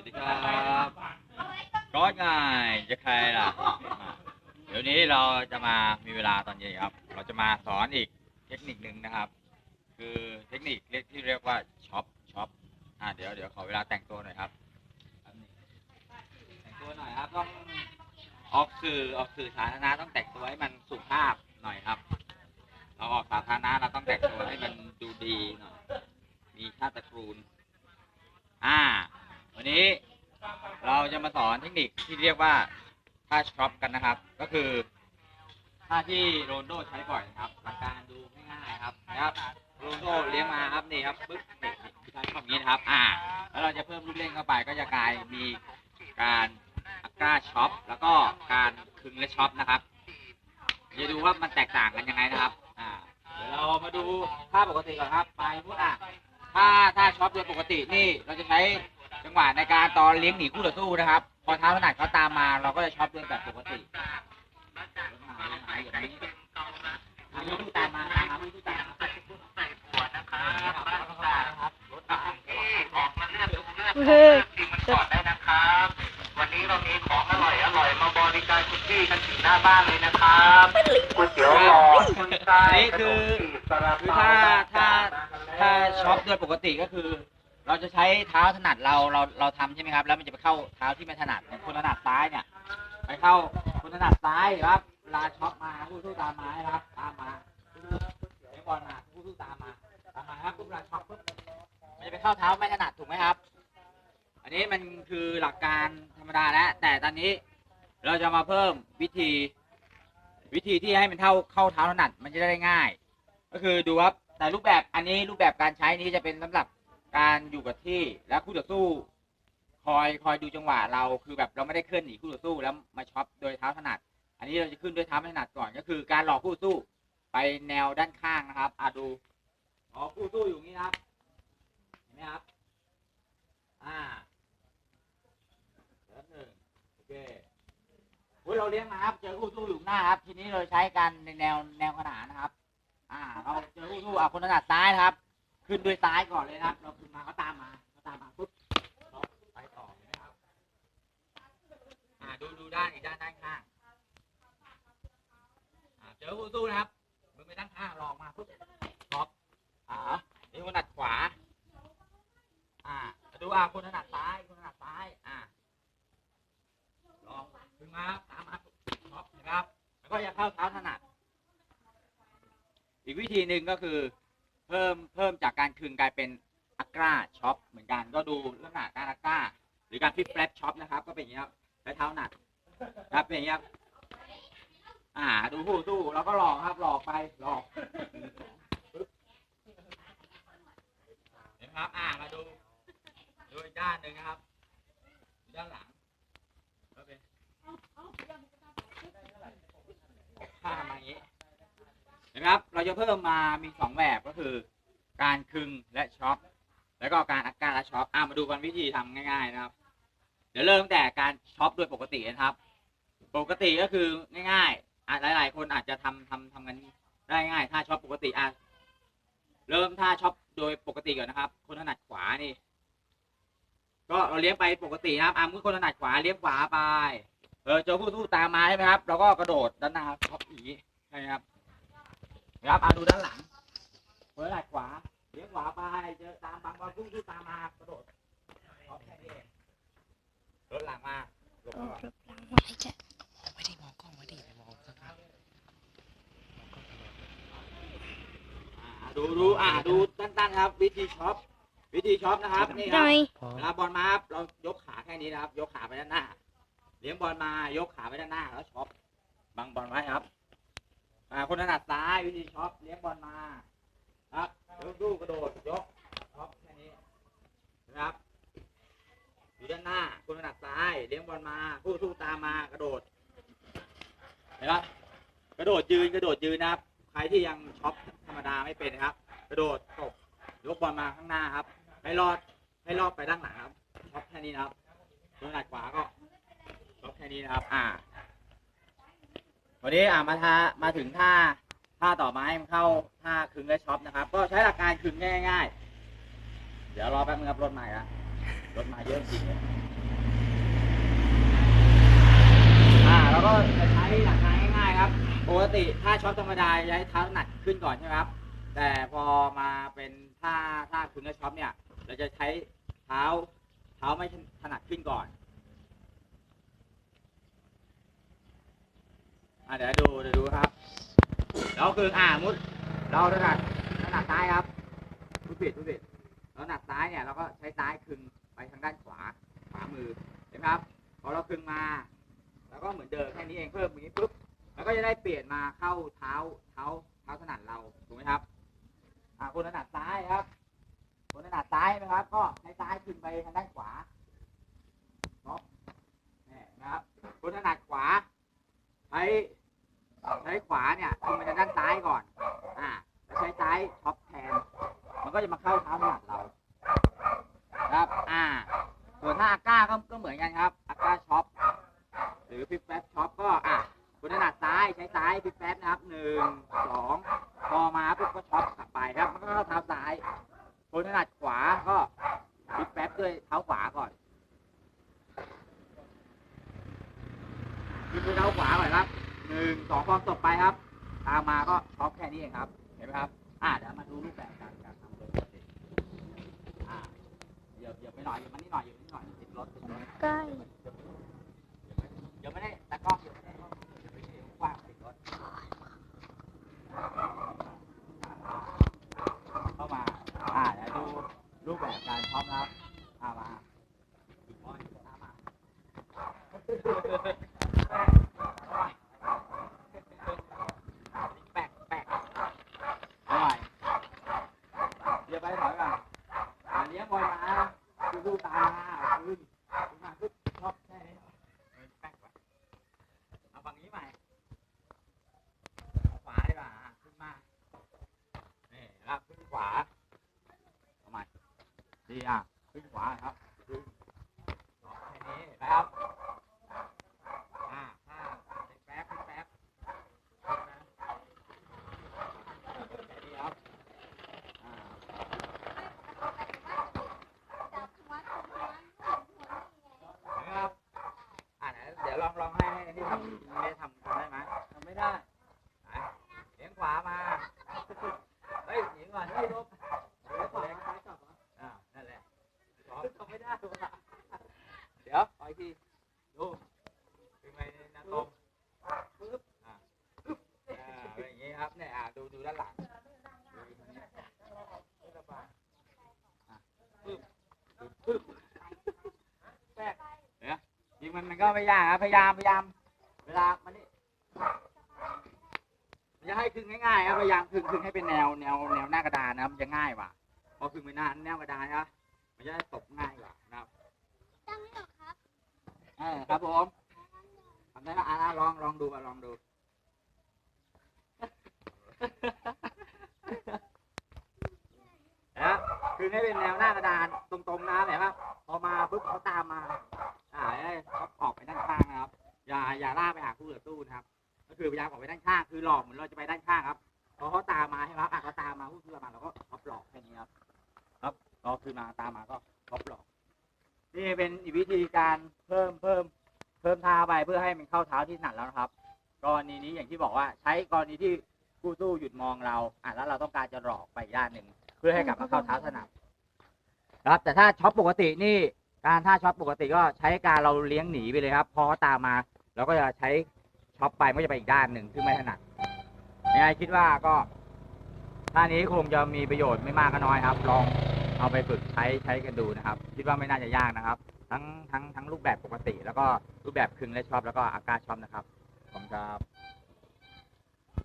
วัสดีครับก็ไงจะใครล่ะ เดี๋ยวนี้เราจะมามีเวลาตอนเย็นครับ เราจะมาสอนอีกเทคนิคหนึ่งนะครับ คือเทคนิคเรียกที่เรียกว่าช็อปช็อปอ่าเดี๋ยวเดี๋ยวขอเวลาแต่งตัวหน่อยครับแป๊บนึงแต่งตัวหน่อยครับต้องออกสื่อออกสื่อสาธารณะต้องแต่งตัวให้มันสุภาพหน่อยครับ เราออกสาธารณะเราต้องแต่งตัวให้มันดูดีหน่อยมีชาติตระกูลอ่า วันนี้เราจะมาสอนเทคนิคที่เรียกว่าท่าช็อปกันนะครับ ก็คือท่าที่โรนโดใช้บ่อยนะครับหลักการดูง่ายๆครับนะครับโรนโดเลี้ยงมาครับนี่ครับปึ๊บนี่นี่ท่าช็อปนี้นะครับอ่าแล้วเราจะเพิ่มลูกเล่นเข้าไปก็จะกลายมีการอักราช็อปแล้วก็การคึงและช็อปนะครับจะดูว่ามันแตกต่างกันยังไงนะครับอ่าเดี๋ยวเรามาดูท่าปกติก่อนครับไปพูดอะถ้าถ้าช็อปโดยปกตินี่เราจะใช้ จังหวะในการตอนเลี้ยงหนีคู่ต่อสู้นะครับ พอเท้าขนาดเขาตามมาเราก็จะช็อปด้วยแบบปกติหายอย่างนี้หาผู้ตามมาหาผู้ตามมาครับเฮ้ยจริงมันก่อนได้นะครับ วันนี้เรามีของอร่อยอร่อยมาบริการคุณพี่กันถึงหน้าบ้านเลยนะครับก๋วยเตี๋ยวหลอดคุณไส้อันนี้คือขนมจีบซาลาคือเปาถ้าถ้าถ้าช็อปโดยปกติก็คือ เราจะใช้เท้าถนัดเราเราเราทำใช่ไหมครับ แล้วมันจะไปเข้าเท้าที่ไม่ถนัดอย่างคนถนัดซ้ายเนี่ย ไปเข้าคนถนัดซ้ายครับเวลาช็อปมาผู้สู้ตามมาครับ ตามมาเดี๋ยวบอลมาผู้สู้ตามมาตามมาครับปุ๊บเวลาช็อปปุ๊บมันจะไปเข้าเท้าไม่ถนัดถูกไหมครับ อันนี้มันคือหลักการธรรมดาแล้วแต่ตอนนี้เราจะมาเพิ่มวิธีวิธีที่ให้มันเท่าเข้าเท้าถนัดมันจะได้ง่าย ก็คือดูครับแต่รูปแบบอันนี้รูปแบบการใช้นี้จะเป็นสำหรับ การอยู่กับที่แล้วคู่ต่อสู้ คอยคอยดูจังหวะเราคือแบบเราไม่ได้เคลื่อนหนีคู่ต่อสู้แล้วมาช็อปโดยเท้าถนัด อันนี้เราจะขึ้นด้วยเท้าไม่ถนัดก่อนก็คือ การหลอกคู่สู้ไปแนวด้านข้างนะครับอะดูอ๋อคู่สู้อยู่นี้นะครับเห็นไหมครับ อ่าเดี๋ยวหนึ่งโอเคเฮ้ยเราเลี้ยงมาครับเจอคู่สู้อยู่หน้าครับ ทีนี้เราใช้กันในแนวแนวขนานนะครับ อ่า เราเจอคู่สู้อะคนถนัดซ้ายนะครับ ขึ้นด้วยซ้ายก่อนเลยนะครับ เราขึ้นมาเขาตามมาเขาตามมาปุ๊บเราไปต่อเห็นไหมครับอ่าดูดูด้านอีกด้านด้านข้างอ่าเจอคู่สู้นะครับมึงไปด้านข้างลองมาปุ๊บท็อปอ่านี่คนถนัดขวา อ่าดูอ่าคนถนัดซ้ายคนถนัดซ้ายอ่าลองขึ้นมาครับตามมาปุ๊บท็อปนะครับแล้วก็อย่าเข้าเท้าถนัด อีกวิธีหนึ่งก็คือ เพิ่มเพิ่มจากการคึงกลายเป็นอักราช็อปเหมือนกันก็ดูลักษณะการอักราหรือการฟิปแฟลปช็อปนะครับก็เป็นอย่างนี้ครับใช้เท้าหนักครับเป็นอย่างนี้ครับอ่าดูผู้สู้แล้วก็หลอกครับหลอกไปหลอกเห็นไหมครับอ่ามาดูดูอีกด้านหนึ่งนะครับ ด้านหลังก็เป็นข้ามาอย่างนี้ นไหมครับ เราจะเพิ่มมามีสองแบบก็คือ การคึงและช็อปแล้วก็การอักการและช็อปอ่ามาดูกันวิธีทำง่าย ๆนะครับ เดี๋ยวเริ่มแต่การช็อปโดยปกตินะครับ ปกติก็คือง่ายๆอหลาย ๆ คนอาจจะทำทำทำกันได้ง่าย ถ้าช็อปปกติอะเริ่มท่าช็อปโดยปกติก่อนนะครับ คนถนัดขวานี่ ก็เราเลี้ยงไปปกตินะครับอะมือคนถนัดขวาเลี้ยงขวาไป เออเจอผู้สู้ตามมาใช่ไหมครับ เราก็กระโดดด้านหน้าช็อปอีกใช่ครับ นะครับอะดูด้านหลังเปิดหลัดขวาเลี้ยงขวาไปเจอตามบางบอลพุ่งตามมากระโดดเอาแค่นี้เองรถหลังมาลงมาไม่ได้มองกล้องไม่ได้มองสักพักอ่าดูดูอ่าดูตั้นๆครับ วิธีช็อปวิธีช็อปนะครับนี่ครับน่อยพอเวลาบอลมาครับเรายกขาแค่นี้นะครับ ยกขาไปด้านหน้า เลี้ยงบอลมายกขาไปด้านหน้าแล้วช็อปบังบอลไว้ครับาคนถนัดซ้ายวิธีช็อปเลี้ยงบอลมาครับยกดูกระโดดยกช็อปแค่นี้นะครับอยู่ด้านหน้าคนถนัดซ้ายเลี้ยงบอลมา ผู้สู้ตามมากระโดดเห็นไหมกระโดดยืนกระโดดยืนนะครับ ใครที่ยังช็อปธรรมดาไม่เป็นนะครับ กระโดดตบยกบอลมาข้างหน้าครับ ให้รอดให้รอดไปด้านหลังครับช็อปแค่นี้นะครับตัวหนัดขวาก็ช็อปแค่นี้นะครับ อ่า วันนี้อ่ามาทามาถึงท่าท่าต่อมาให้มันเข้าท่าคึงและช็อปนะครับ ก็ใช้หลักการคึงง่ายๆ เดี๋ยวรอแป๊บนึงครับรถใหม่ละรถมาเยอะจริงอ่าแล้วก็จะใช้หลักการง่ายๆครับปกติถ้าช็อตธรรมดาใช้เท้าถนัดขึ้นก่อนใช่ไหมครับ แต่พอมาเป็นท่าท่าคึงและช็อปเนี่ย เราจะใช้เท้าเท้าไม่ถนัดขึ้นก่อน อ่าเดี๋ยวดูเดี๋ยวดูครับเราคืออ่ามุด เราถนัดถนัดซ้ายครับมุดผิดมุดผิดเราถนัดซ้ายเนี่ยเราก็ใช้ซ้ายคึงไปทางด้านขวาขวามือเห็นไหมครับพอเราคึงมาแล้วก็เหมือนเดิมแค่นี้เองเพิ่มอย่างนี้ปุ๊บแล้วก็จะได้เปลี่ยนมาเข้าเท้าเท้าเท้าถนัดเราถูกไหมครับอ่าคนถนัดซ้ายครับ คนถนัดซ้ายนะครับ ก็ใช้ซ้ายคึงไปทางด้านขวาครับนี่นะครับคนถนัดขวาใช้ ใช้ขวาเนี่ยคุณไปทางด้านซ้ายก่อน อ่าแล้วใช้ซ้ายช็อปแทน มันก็จะมาเข้าเท้าถนัดเรา ครับ อ่า ส่วนถ้าอาก้าก็ก็เหมือนกันครับอาก้าช็อป หรือพิปแป๊บช็อปก็ อะคนถนัดซ้ายใช้ซ้ายพิปแป๊บนะครับหนึ่งสองพอมาปุ๊บก็ช็อปกลับไปครับ มันก็เข้าเท้าซ้าย คนถนัดขวาก็พิปแป๊บด้วยเท้าขวาก่อนพิปด้วยเท้าขวาก่อนครับหนึ่งสองพอตบไปครับ ตามมาก็ช็อปแครับ เห็นไหมครับ อ่าเดี๋ยวมาดูรูปแบบการการทำโดยปกติอ่าเหยียบเหยียบไปหน่อยเหยียบมานี่หน่อยเหยียบมานี่หน่อยติดรถติดรถใกล้เดี๋ยวไม่ได้ตากล้องเดี๋ยวไม่ได้เดี๋ยวไปเดี๋ยวกว้างติดรถเข้ามา อ่าเดี๋ยวดูรูปแบบการช็อปนะครับอ่ามาตามมาแปะแปะเอาใหม่เดี๋ยวไปถอยก่อนอ่าเลี้ยงบอลมา ดูดูตามมาขึ้นขึ้นมาขึ้นช็อปแค่นี้แป๊กวะเอาฝั่งนี้ใหม่เอาขวาดีกว่าอะขึ้นมานี่แล้วขึ้นขวาเอาใหม่ดีอะขึ้นขวาครับขึ้นสองแค่นี้นะครับอ่าห้าขึ้นแป๊บขึ้นแป๊บขึ้นนะแค่นี้ครับอ่านะครับ อ่าไหนเดี๋ยวลองลองให้ให้ที่ทำไม่ได้ทำทำได้ไหมทำไม่ได้ไหนเลี้ยงขวามา เฮ้ยหญิงก่อนเฮ้ยลบเลี้ยงขวาซ้ายกลับเหรออ่านั่นแหละสองทำไม่ได้ว่ะเดี๋ยวขออีกทีดูเป็นไงนะตรงปึ๊บอ่าปึ๊บอ่าเป็นอย่างงี้ครับเนี่ยอ่าดูดูด้านหลังดูตรงนี้ไม่สบายอะปึ๊บปึ๊บแทรกเดี๋ยว จริ งมันมันก็ไม่ยากครับพยายามพยายาม เวลามันนี่มันจะให้คึงง่ายๆครับพยายามคึงคึงให้เป็นแนวแนวแนวหน้ากระดานนะครับมันจะง่ายกว่าพอคึงเป็นหน้าแนวกระดานนะมันจะได้ตบง่ายกว่านะครับตั้งไม่หรอครับเออครับผมทำได้ละอะอะลองลองดูมาลองดูนะคือให้เป็นแนวหน้ากระดานตรงๆนะเห็นปะพอมาปุ๊บเขาตามมา อ่าให้เขาออกไปด้านข้างนะครับ อย่าอย่าล่ากไปหาคู่ต่อสู้นะครับ ก็คือพยายามออกไปด้านข้างคือหลอกเหมือนเราจะไปด้านข้างครับพอเขาตามมาใช่ไหมครับอะเขาตามมาคู่คือมาเราก็ท็อปหลอกแค่นี้ครับครับรอคือมาตามมาก็ท็อปหลอก นี่เป็นอีกวิธีการเพิ่มเพิ่มเพิ่มท่าไปเพื่อให้มันเข้าเท้าที่ถนัดแล้วนะครับ กรณีนี้อย่างที่บอกว่าใช้กรณีที่คู่สู้หยุดมองเราอะแล้วเราต้องการจะหลอกไปอีกด้านหนึ่งเพื่อให้กลับมาเข้าเท้าถนัดครับแต่ถ้าช็อปปกตินี่ การท่าช็อปปกติก็ใช้การเราเลี้ยงหนีไปเลยครับ พอตามมาเราก็จะใช้ช็อปไปมันก็จะไปอีกด้านหนึ่งซึ่งไม่ถนัดยังไงคิดว่าก็ท่านี้คงจะมีประโยชน์ไม่มากก็น้อยครับ ลองเอาไปฝึกใช้ใช้กันดูนะครับ คิดว่าไม่น่าจะยากนะครับ ทั้งทั้งทั้งรูปแบบปกติ แล้วก็รูปแบบคึงและช็อปแล้วก็อากาศช็อปนะครับขอบคุณครับ